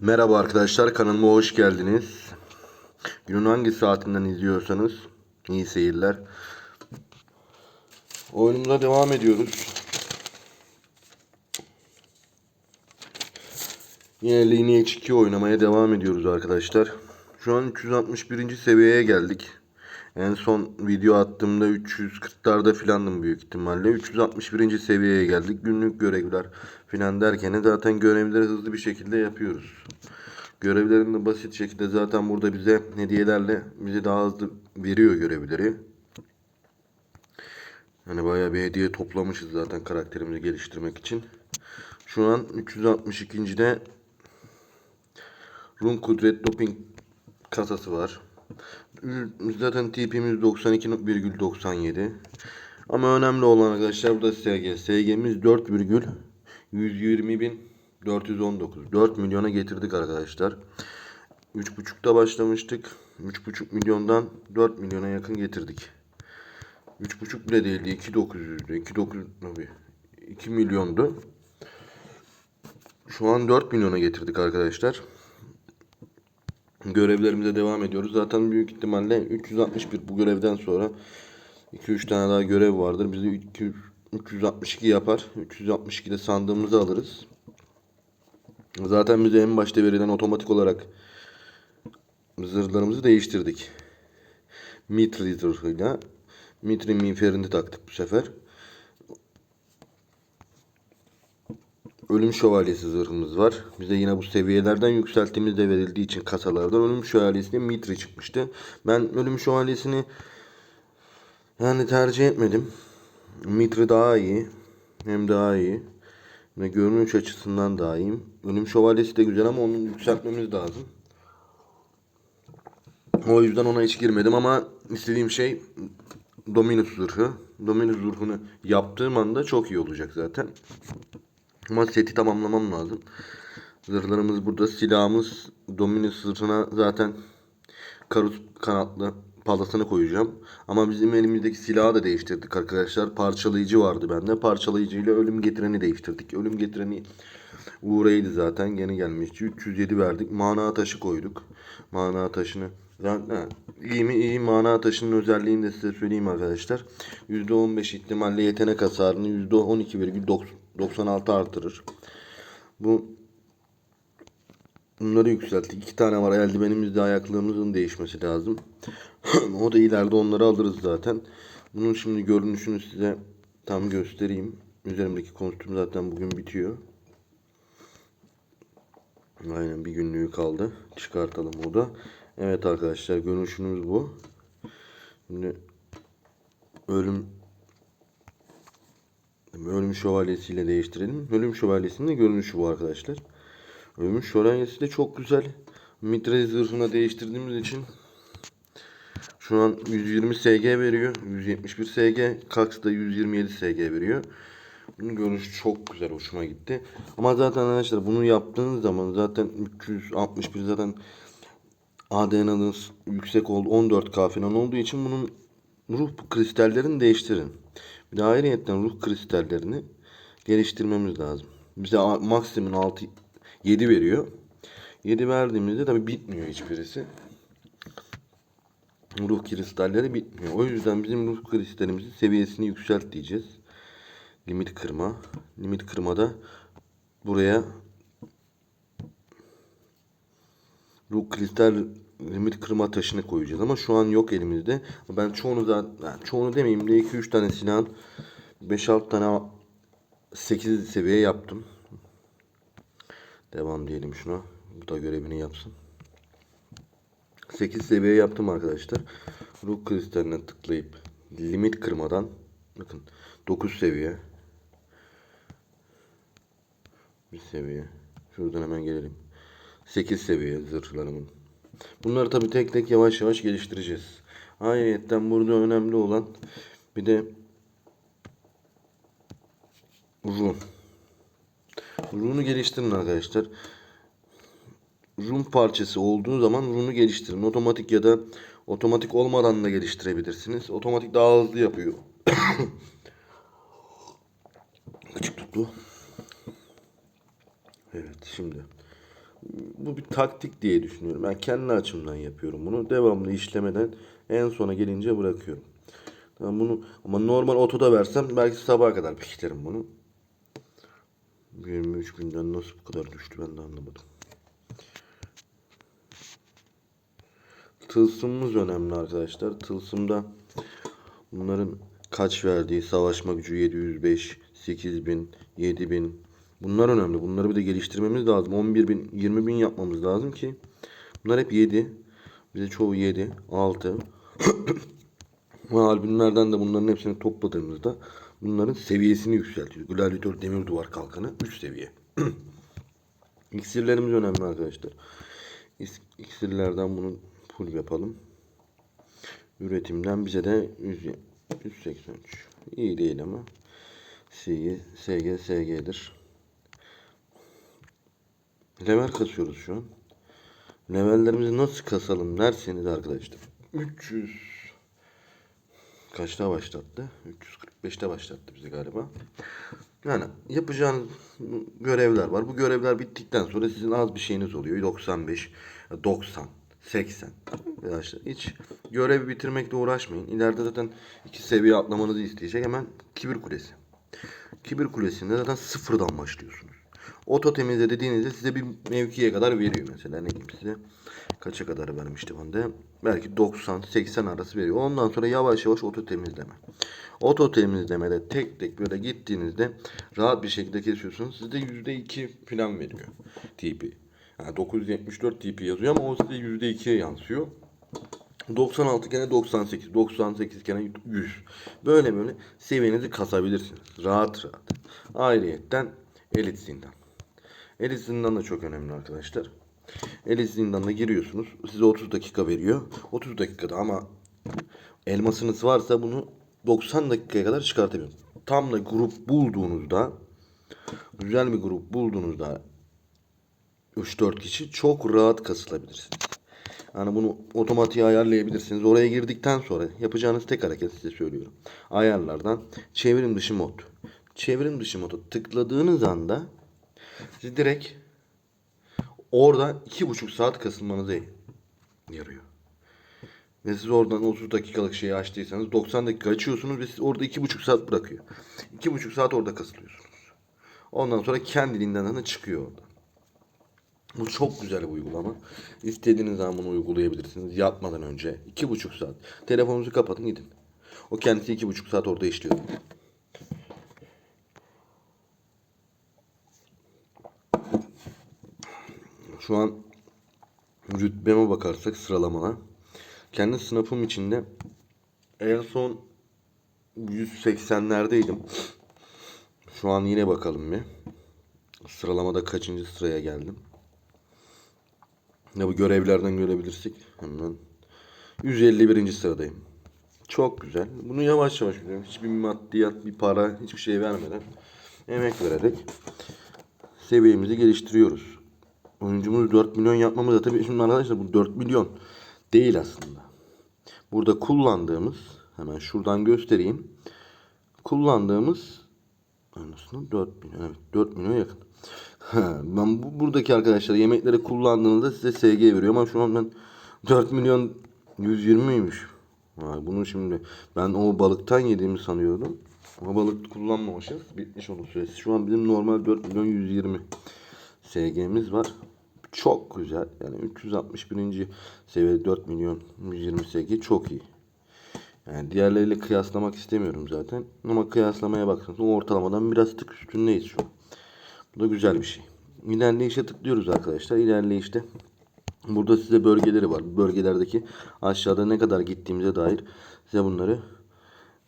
Merhaba arkadaşlar kanalıma hoş geldiniz. Günün hangi saatinden izliyorsanız iyi seyirler. Oyunumuza devam ediyoruz. Yine Lineage 2 oynamaya devam ediyoruz arkadaşlar. Şu an 361. seviyeye geldik. En son video attığımda 340'larda filandım büyük ihtimalle. 361. seviyeye geldik. Günlük görevler filan derken zaten görevleri hızlı bir şekilde yapıyoruz. Görevlerini de basit şekilde zaten burada bize hediyelerle bize daha hızlı veriyor görevleri. Hani bayağı bir hediye toplamışız zaten karakterimizi geliştirmek için. Şu an 362.de Run Kudret Doping kasası var. Zaten tipimiz 92,97. Ama önemli olan arkadaşlar burada SG. SG'miz 4,120.419. 4 milyona getirdik arkadaşlar. 3.5'ta başlamıştık. 3.5 milyondan 4 milyona yakın getirdik. 3.5 bile değildi. 2.900'dü. 2.9 tabii. 2 milyondu. Şu an 4 milyona getirdik arkadaşlar. Görevlerimize devam ediyoruz. Zaten büyük ihtimalle 361 bu görevden sonra 2-3 tane daha görev vardır. Bizi 200 362 yapar. 362'de sandığımızı alırız. Zaten bize en başta verilen otomatik olarak zırhlarımızı değiştirdik. Mitri zırhıyla Mitri miğferini taktık bu sefer. Ölüm şövalyesi zırhımız var. Bize yine bu seviyelerden yükselttiğimiz de verildiği için kasalardan ölüm şövalyesine mitri çıkmıştı. Ben ölüm şövalyesini yani tercih etmedim. Mitri daha iyi. Hem daha iyi. Ve görünüş açısından daha iyi. Ölüm şövalyesi de güzel ama onu yükseltmemiz lazım. O yüzden ona hiç girmedim ama istediğim şey Dominus zırhı. Dominus zırhını yaptığım anda çok iyi olacak zaten. Ama seti tamamlamam lazım. Zırhlarımız burada. Silahımız Dominus zırhına zaten karus kanatlı palasını koyacağım. Ama bizim elimizdeki silahı da değiştirdik arkadaşlar. Parçalayıcı vardı bende. Parçalayıcı ile ölüm getireni değiştirdik. Ölüm getireni Uğra'ydı zaten. Gene gelmişti. 307 verdik. Mana taşı koyduk. Mana taşını Zaten iyi mi? iyi mana taşının özelliğini de size söyleyeyim arkadaşlar. %15 ihtimalle yetenek hasarını %12,96 artırır. Bu Bunları yükselttik. İki tane var. Eldivenimizde ayaklığımızın değişmesi lazım. o da ileride onları alırız zaten. Bunun şimdi görünüşünü size tam göstereyim. Üzerimdeki kostüm zaten bugün bitiyor. Aynen bir günlüğü kaldı. Çıkartalım o da. Evet arkadaşlar görünüşümüz bu. Şimdi ölüm şövalyesiyle değiştirelim. Ölüm şövalyesinin de görünüşü bu arkadaşlar. Ölüm şövalyesi de çok güzel. Mitre zırhına değiştirdiğimiz için şu an 120 SG veriyor. 171 SG. Kax da 127 SG veriyor. Bunun görünüşü çok güzel. Hoşuma gitti. Ama zaten arkadaşlar bunu yaptığınız zaman zaten 361 zaten ADN'ınız yüksek oldu. 14K falan olduğu için bunun ruh kristallerini değiştirin. Ayrıyetten ruh kristallerini geliştirmemiz lazım. Bize maksimum 6 7 veriyor. 7 verdiğimizde tabi bitmiyor hiçbirisi. Ruh kristalleri bitmiyor. O yüzden bizim ruh kristalimizin seviyesini yükselt diyeceğiz. Limit kırma. Limit kırmada buraya ruh kristal limit kırma taşını koyacağız ama şu an yok elimizde. Ben çoğunu da yani çoğunu demeyeyim de 2-3 tane silahın 5-6 tane 8 seviye yaptım. Devam diyelim şuna. Bu da görevini yapsın. 8 seviye yaptım arkadaşlar. Ruh kristaline tıklayıp limit kırmadan bakın 9 seviye bir seviye. Şuradan hemen gelelim. 8 seviye zırhlarımın. Bunları tabi tek tek yavaş yavaş geliştireceğiz. Ayrıca burada önemli olan bir de run. Run'u geliştirin arkadaşlar. Run parçası olduğu zaman run'u geliştirin. Otomatik ya da otomatik olmadan da geliştirebilirsiniz. Otomatik daha hızlı yapıyor. Küçük tuttu. Evet şimdi bu bir taktik diye düşünüyorum. Ben kendi açımdan yapıyorum bunu. Devamlı işlemeden en sona gelince bırakıyorum. Tamam bunu ama normal otoda versem belki sabaha kadar pişiririm bunu. 23 günden nasıl bu kadar düştü ben de anlamadım. Tılsımımız önemli arkadaşlar. Tılsımda bunların kaç verdiği savaşma gücü 705, 8000, 7000 bunlar önemli. Bunları bir de geliştirmemiz lazım. 11000, 20000 yapmamız lazım ki bunlar hep 7. Bize çoğu 7, 6. Bu albümlerden de bunların hepsini topladığımızda bunların seviyesini yükseltiyor. Gladiator demir duvar kalkanı 3 seviye. İksirlerimiz önemli arkadaşlar. İksirlerden bunu full yapalım. Üretimden bize de 100, 183. İyi değil ama. SG, SG, SG'dir. Level kasıyoruz şu an. Levellerimizi nasıl kasalım derseniz arkadaşlar. 300 kaçta başlattı? 345'te başlattı bizi galiba. Yani yapacağınız görevler var. Bu görevler bittikten sonra sizin az bir şeyiniz oluyor. 95, 90, 80. Arkadaşlar hiç görevi bitirmekle uğraşmayın. İleride zaten iki seviye atlamanızı isteyecek. Hemen kibir kulesi. Kibir kulesinde zaten sıfırdan başlıyorsunuz. Oto temizle dediğinizde size bir mevkiye kadar veriyor mesela. Ne diyeyim size? Kaça kadar vermişti bende? Belki 90-80 arası veriyor. Ondan sonra yavaş yavaş oto temizleme. Oto temizlemede tek tek böyle gittiğinizde rahat bir şekilde kesiyorsunuz. Size %2 falan veriyor TP. Yani 974 TP yazıyor ama o size %2'ye yansıyor. 96 kere 98, 98 kere 100. Böyle böyle seviyenizi kasabilirsiniz. Rahat rahat. Ayrıyetten elit zindan. Elit zindan da çok önemli arkadaşlar. Elit zindanına giriyorsunuz. Size 30 dakika veriyor. 30 dakikada ama elmasınız varsa bunu 90 dakikaya kadar çıkartabiliyorsunuz. Tam da grup bulduğunuzda güzel bir grup bulduğunuzda 3-4 kişi çok rahat kasılabilirsiniz. Yani bunu otomatiğe ayarlayabilirsiniz. Oraya girdikten sonra yapacağınız tek hareket size söylüyorum. Ayarlardan çevrim dışı mod. Çevrim dışı modu tıkladığınız anda siz direkt orada iki buçuk saat kasılmanıza yarıyor. Ve siz oradan 30 dakikalık şeyi açtıysanız 90 dakika açıyorsunuz ve siz orada iki buçuk saat bırakıyor. İki buçuk saat orada kasılıyorsunuz. Ondan sonra kendiliğinden de çıkıyor oradan. Bu çok güzel bir uygulama. İstediğiniz zaman bunu uygulayabilirsiniz. Yatmadan önce. iki buçuk saat. Telefonunuzu kapatın gidin. O kendisi iki buçuk saat orada işliyor. Şu an rütbeme bakarsak sıralamana. Kendi sınıfım içinde en son 180'lerdeydim. Şu an yine bakalım bir. Sıralamada kaçıncı sıraya geldim. Ne bu görevlerden görebilirsek hemen 151. sıradayım. Çok güzel. Bunu yavaş yavaş gidiyorum. Hiçbir maddiyat, bir para, hiçbir şey vermeden emek vererek seviyemizi geliştiriyoruz. Oyuncumuz 4 milyon yapmamız da tabii şimdi arkadaşlar bu 4 milyon değil aslında. Burada kullandığımız hemen şuradan göstereyim. Kullandığımız anasını 4 milyon evet 4 milyon yakın. Ben bu, buradaki arkadaşlar yemekleri kullandığınızda size SG veriyor ama şu an ben 4 milyon 120'ymiş. Ha, bunu şimdi ben o balıktan yediğimi sanıyordum. O balık kullanmamışız. Bitmiş onun süresi. Şu an bizim normal 4 milyon 120 SG'miz var. Çok güzel. Yani 361. seviyede 4 milyon 120 SG çok iyi. Yani diğerleriyle kıyaslamak istemiyorum zaten. Ama kıyaslamaya baksanız o ortalamadan biraz tık üstündeyiz şu an. Bu da güzel bir şey. İlerleyişe tıklıyoruz arkadaşlar. İlerleyişte burada size bölgeleri var. Bölgelerdeki aşağıda ne kadar gittiğimize dair size bunları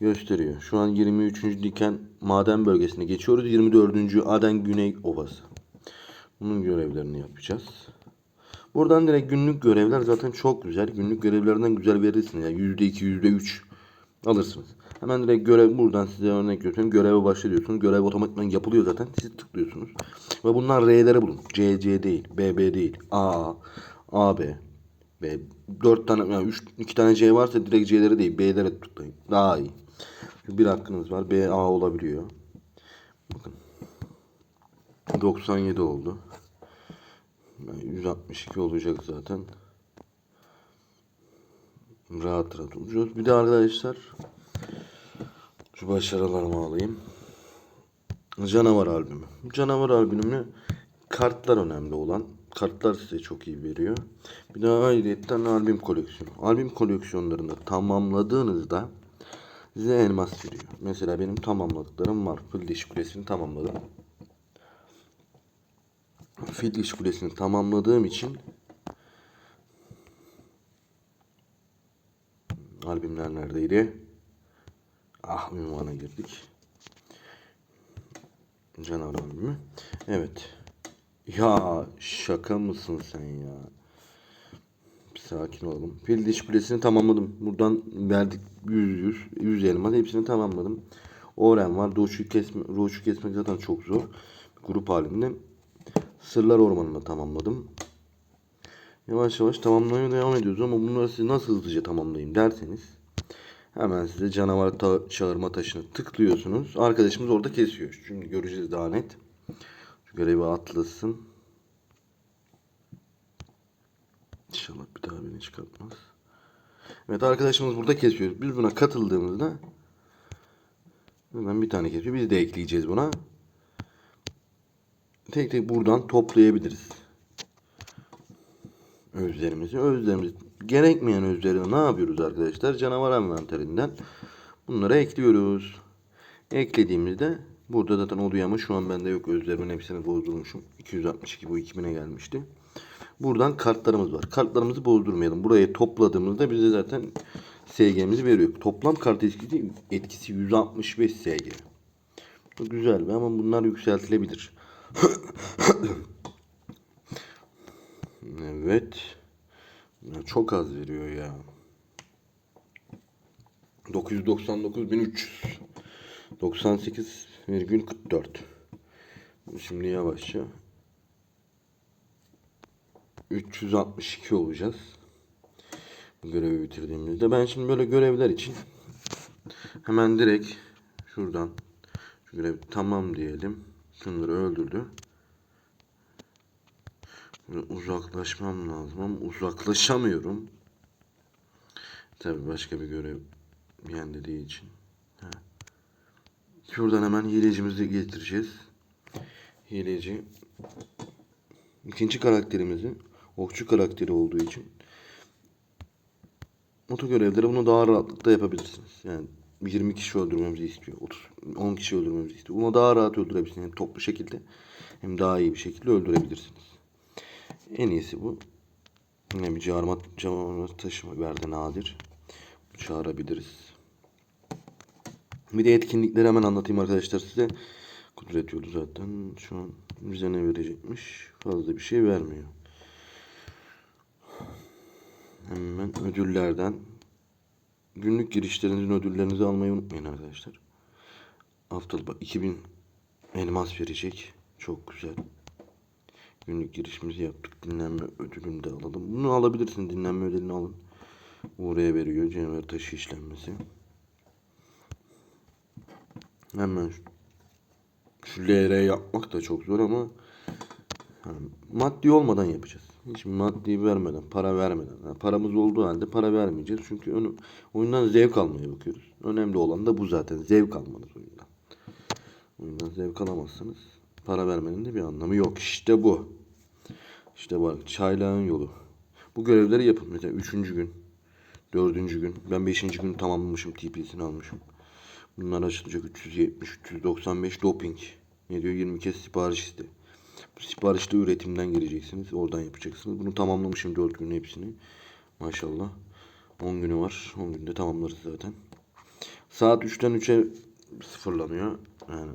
gösteriyor. Şu an 23. Diken maden bölgesine geçiyoruz. 24. Aden Güney Ovası. Bunun görevlerini yapacağız. Buradan direkt günlük görevler zaten çok güzel. Günlük görevlerden güzel verirsiniz. Yani %2, %3 alırsınız. Hemen direkt görev buradan size örnek göstereyim. Göreve başlıyorsunuz. Görev otomatikman yapılıyor zaten. Siz tıklıyorsunuz. Ve bunlar R'lere bulun. C, C değil. B, B değil. A, A, B. B. 4 tane yani 3 2 tane C varsa direkt C'lere değil B'lere tıklayın. Daha iyi. Bir hakkınız var. B, A olabiliyor. Bakın. 97 oldu. Yani 162 olacak zaten. Rahat rahat olacağız. Bir de arkadaşlar şu başarılarımı alayım. Canavar albümü. Canavar albümü kartlar önemli olan. Kartlar size çok iyi veriyor. Bir de ayrıyetten albüm koleksiyonu. Albüm koleksiyonlarını tamamladığınızda size elmas veriyor. Mesela benim tamamladıklarım var. Fil Kulesi'ni tamamladım. Fil Kulesi'ni tamamladığım için albümler neredeydi? Ah ünvana girdik. Canavar albümü. Evet. Ya şaka mısın sen ya? Bir sakin olalım. Fil kulesini tamamladım. Buradan verdik 100 100 100 elmas hepsini tamamladım. Oren var. Doğuşu kesme, Doğuşu kesmek zaten çok zor. Grup halinde. Sırlar Ormanı'nı tamamladım. Yavaş yavaş tamamlamaya devam ediyoruz ama bunları siz nasıl hızlıca tamamlayayım derseniz hemen size canavar ta- çağırma taşını tıklıyorsunuz. Arkadaşımız orada kesiyor. Çünkü göreceğiz daha net. Şu görevi atlasın. İnşallah bir daha beni çıkartmaz. Evet arkadaşımız burada kesiyor. Biz buna katıldığımızda hemen bir tane kesiyor. Biz de ekleyeceğiz buna. Tek tek buradan toplayabiliriz. Özlerimizi. Özlerimizi gerekmeyen özleri ne yapıyoruz arkadaşlar? Canavar envanterinden bunları ekliyoruz. Eklediğimizde burada zaten oluyor ama şu an bende yok. Özlerimin hepsini bozdurmuşum. 262 bu 2000'e gelmişti. Buradan kartlarımız var. Kartlarımızı bozdurmayalım. Buraya topladığımızda bize zaten SG'mizi veriyor. Toplam kart etkisi, etkisi 165 SG. Güzel ama bunlar yükseltilebilir. Evet. Ya çok az veriyor ya. 999.300 98,44 Şimdi yavaşça 362 olacağız. Bu görevi bitirdiğimizde. Ben şimdi böyle görevler için hemen direkt şuradan şu görevi tamam diyelim. Şunları öldürdü. Böyle uzaklaşmam lazım ama uzaklaşamıyorum. Tabi başka bir görev yani dediği için. Ha. Şuradan hemen hilecimizi getireceğiz. Hileci ikinci karakterimizin okçu karakteri olduğu için oto görevleri bunu daha rahatlıkla yapabilirsiniz. Yani 20 kişi öldürmemizi istiyor. 30 10 kişi öldürmemizi istiyor. Bunu daha rahat öldürebilirsiniz. Hem toplu şekilde hem daha iyi bir şekilde öldürebilirsiniz. En iyisi bu. Yine bir çağırma, çağırma taşıma verdi nadir. Çağırabiliriz. Bir de etkinlikleri hemen anlatayım arkadaşlar size. Kudret yolu zaten şu an bize ne verecekmiş? Fazla bir şey vermiyor. Hemen ödüllerden günlük girişlerinizin ödüllerinizi almayı unutmayın arkadaşlar. Haftalık bak 2000 elmas verecek. Çok güzel. Günlük girişimizi yaptık. Dinlenme ödülünü de alalım. Bunu alabilirsin. Dinlenme ödülünü alın. Oraya veriyor. Cevher taşı işlenmesi. Hemen şu, şu LR yapmak da çok zor ama yani maddi olmadan yapacağız. Hiç maddi vermeden, para vermeden. Yani paramız olduğu halde para vermeyeceğiz. Çünkü önü, oyundan zevk almaya bakıyoruz. Önemli olan da bu zaten. Zevk almanız oyundan. Oyundan zevk alamazsanız para vermenin de bir anlamı yok. İşte bu. İşte bak çaylağın yolu. Bu görevleri yapın. Mesela üçüncü gün, dördüncü gün. Ben beşinci gün tamamlamışım. TP'sini almışım. Bunlar açılacak 370, 395 doping. Ne diyor? 20 kez sipariş iste. Siparişte üretimden gireceksiniz. Oradan yapacaksınız. Bunu tamamlamışım 4 gün hepsini. Maşallah. 10 günü var. 10 günde tamamlarız zaten. Saat 3'ten 3'e sıfırlanıyor. Yani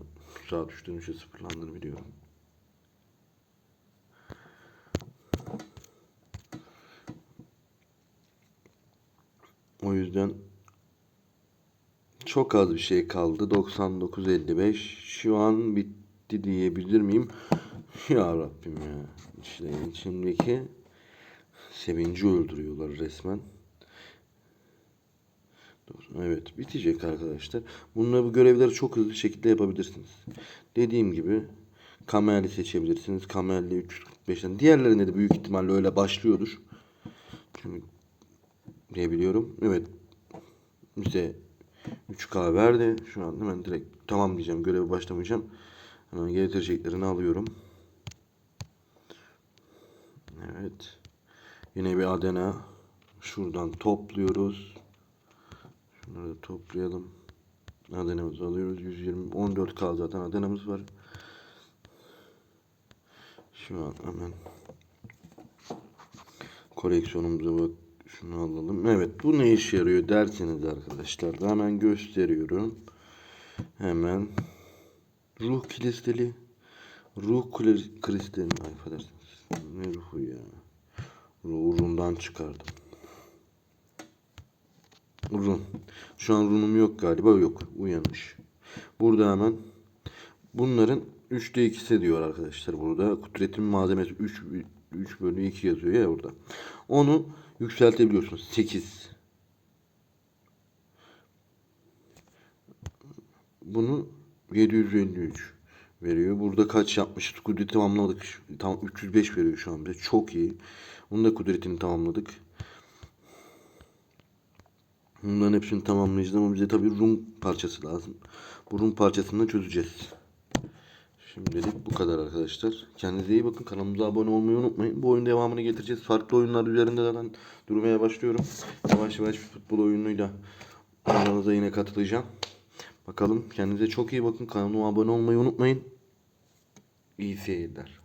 saat 3'ten 3'e sıfırlandığını biliyorum. O yüzden çok az bir şey kaldı. 99.55. Şu an bitti diyebilir miyim? Ya Rabbim ya. İşte içimdeki sevinci öldürüyorlar resmen. Evet bitecek arkadaşlar. Bunları bu görevleri çok hızlı şekilde yapabilirsiniz. Dediğim gibi Kamerli seçebilirsiniz. Kamerli 345'ten. Diğerlerinde de büyük ihtimalle öyle başlıyordur. Çünkü diye biliyorum. Evet. Bize 3K verdi. Şu an hemen direkt tamam diyeceğim. Göreve başlamayacağım. Hemen getireceklerini alıyorum. Evet. Yine bir Adena. Şuradan topluyoruz. Şunları da toplayalım. Adena'mızı alıyoruz. 120 14K zaten Adena'mız var. Şu an hemen koleksiyonumuza bak şunu alalım. Evet bu ne işe yarıyor derseniz arkadaşlar da hemen gösteriyorum. Hemen ruh kristali ruh kli- kristali ay affedersiniz. Ne ruhu ya? Ruhu rundan çıkardım. Run. Şu an runum yok galiba. Yok. Uyanmış. Burada hemen bunların 3'te 2'si diyor arkadaşlar burada. Kudretin malzemesi 3 3 bölü 2 yazıyor ya burada. Onu yükseltebiliyorsunuz. 8. Bunu 753 veriyor. Burada kaç yapmışız? Kudreti tamamladık. Tam 305 veriyor şu an bize. Çok iyi. Bunun da kudretini tamamladık. Bunların hepsini tamamlayacağız ama bize tabii Rum parçası lazım. Bu Rum parçasını da çözeceğiz. Şimdilik bu kadar arkadaşlar. Kendinize iyi bakın. Kanalımıza abone olmayı unutmayın. Bu oyun devamını getireceğiz. Farklı oyunlar üzerinde zaten durmaya başlıyorum. Yavaş yavaş futbol oyunuyla aranıza yine katılacağım. Bakalım kendinize çok iyi bakın. Kanalıma abone olmayı unutmayın. İyi seyirler.